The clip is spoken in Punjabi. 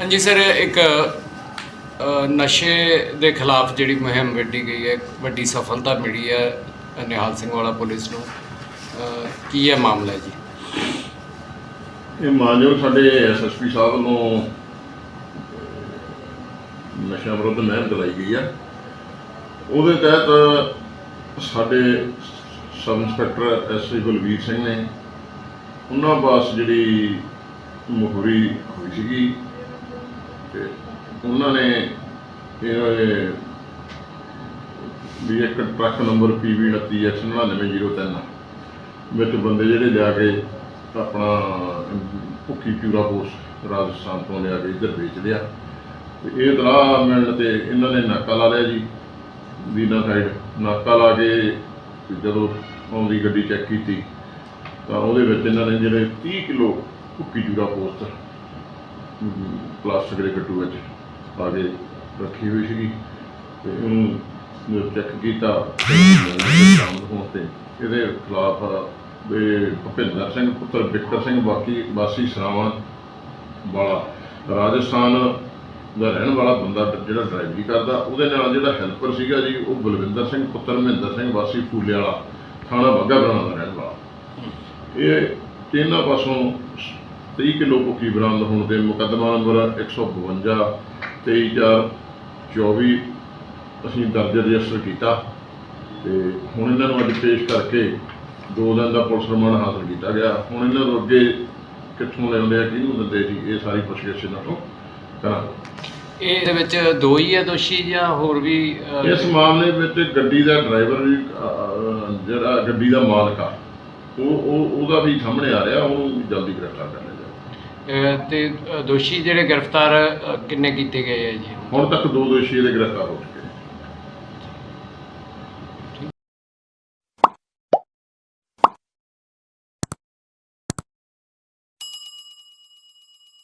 ਹਾਂਜੀ ਸਰ, ਇੱਕ ਨਸ਼ੇ ਦੇ ਖਿਲਾਫ ਜਿਹੜੀ ਮੁਹਿੰਮ ਵਿੱਢੀ ਗਈ ਹੈ ਵੱਡੀ ਸਫਲਤਾ ਮਿਲੀ ਹੈ, ਨਿਹਾਲ ਸਿੰਘ ਵਾਲਾ ਪੁਲਿਸ ਨੂੰ। ਕੀ ਹੈ ਮਾਮਲਾ ਜੀ? ਇਹ ਮਾਨਯੋਗ ਸਾਡੇ ਐਸਐਸਪੀ ਸਾਹਿਬ ਨੂੰ ਨਸ਼ਾ ਵਿਰੁੱਧ ਮੁਹਿੰਮ ਚਲਾਈ ਗਈ ਆ ਉਹਦੇ ਤਹਿਤ ਸਾਡੇ sub inspector SI Balvir Singh ਨੇ। ਉਹਨਾਂ ਪਾਸ ਜਿਹੜੀ ਮੁਖਬਰੀ ਹੋਈ ਸੀਗੀ ਤੇ ਉਹਨਾਂ ਨੇ ਇਹ ਵੀ ਇੱਕ ਟਰੱਕ ਨੰਬਰ PV 29X9903 ਵਿੱਚ ਬੰਦੇ ਜਿਹੜੇ ਲਿਆ ਕੇ ਆਪਣਾ ਭੁੱਖੀ ਪਿਊਰਾ ਪੋਸਟ ਰਾਜਸਥਾਨ ਤੋਂ ਲਿਆ ਕੇ ਇੱਧਰ ਵੇਚ ਲਿਆ। ਤੇ ਇਹ ਤਲਾਹ ਮਿਲਣ ਤੇ ਇਹਨਾਂ ਨੇ ਨਾਕਾ ਲਾ ਲਿਆ ਜੀ। ਦੀਨਾ ਸਾਈਡ ਨਾਕਾ ਲਾ ਕੇ ਤੇ ਜਦੋਂ ਆਉਂਦੀ ਗੱਡੀ ਚੈੱਕ ਕੀਤੀ, ਤਾਂ ਉਹਦੇ ਵਿੱਚ ਇਹਨਾਂ ਨੇ ਜਿਹੜੇ 30 ਕਿਲੋ ਭੁੱਕੀ ਚੂਰਾ ਪੋਸਟਰ ਪਲਾਸਟਿਕ ਦੇ ਗੱਟੂ ਵਿੱਚ ਪਾ ਕੇ ਰੱਖੀ ਹੋਈ ਸੀਗੀ ਤੇ ਉਹਨੂੰ ਚੈੱਕ ਕੀਤਾ ਹੋਣ ਤੇ ਇਹਦੇ ਖਿਲਾਫ ਵੀ ਭੁਪਿੰਦਰ ਸਿੰਘ, ਪੁੱਤਰ ਵਿਕਟਰ ਸਿੰਘ, ਬਾਕੀ ਵਾਸੀ ਸਰਾਵਣ ਵਾਲਾ, ਰਾਜਸਥਾਨ ਦਾ ਰਹਿਣ ਵਾਲਾ ਬੰਦਾ ਜਿਹੜਾ ਡਰਾਈਵਰੀ ਕਰਦਾ, ਉਹਦੇ ਨਾਲ ਜਿਹੜਾ ਹੈਲਪਰ ਸੀਗਾ ਜੀ, ਉਹ ਬਲਵਿੰਦਰ ਸਿੰਘ, ਪੁੱਤਰ ਮਹਿੰਦਰ ਸਿੰਘ, ਵਾਸੀ ਫੂਲੇ ਵਾਲਾ, ਥਾਣਾ ਬੱਗਾ ਬਰਾਣਾ ਦਾ ਰਹਿਣ ਵਾਲਾ। ਇਹ ਤਿੰਨਾਂ ਪਾਸੋਂ 30 ਕਿਲੋ ਭੁੱਕੀ ਬਰਾਮਦ ਹੋਣ ਦੇ ਮੁਕੱਦਮਾ ਨੰਬਰ 152 23424 ਅਸੀਂ ਦਰਜ ਰਜਿਸਟਰ ਕੀਤਾ। ਤੇ ਹੁਣ ਇਹਨਾਂ ਨੂੰ ਅੱਜ ਪੇਸ਼ ਕਰਕੇ ਦੋ ਦਿਨ ਦਾ ਪੁਲਿਸ ਰਿਮਾਂਡ ਹਾਸਲ ਕੀਤਾ ਗਿਆ। ਹੁਣ ਇਹਨਾਂ ਨੂੰ ਅੱਗੇ ਕਿੱਥੋਂ ਲਿਆਉਂਦੇ ਆ, ਕਿਹਨੂੰ ਦਿੰਦੇ ਸੀ ਇਹ ਸਾਰੀ ਪੁੱਛਗਿੱਛ ਇਹਨਾਂ ਤੋਂ। ਕਰਾਂਗੇ ਇਹਦੇ ਵਿੱਚ ਦੋ ਹੀ ਹੈ ਦੋਸ਼ੀ ਜਾਂ ਹੋਰ ਵੀ ਇਸ ਮਾਮਲੇ ਵਿੱਚ ਗੱਡੀ ਦਾ ਡਰਾਈਵਰ ਵੀ ਅਹ, ਜਿਹੜਾ ਗੱਡੀ ਦਾ ਮਾਲਕ ਆ ਉਹ ਉਹ ਉਹਦਾ ਵੀ ਸਾਹਮਣੇ ਆ ਰਿਹਾ ਉਹਨੂੰ ਵੀ ਜਲਦੀ ਗ੍ਰਿਫਤਾਰ ਕਰ ਲਿਆ ਜਾਵੇ। ਤੇ ਦੋਸ਼ੀ ਜਿਹੜੇ ਗ੍ਰਿਫਤਾਰ ਕਿੰਨੇ ਕੀਤੇ ਗਏ ਹੈ ਜੀ? ਹੁਣ ਤੱਕ ਦੋ ਦੋਸ਼ੀ ਇਹਦੇ ਗ੍ਰਿਫਤਾਰ ਹੋ ਚੁੱਕੇ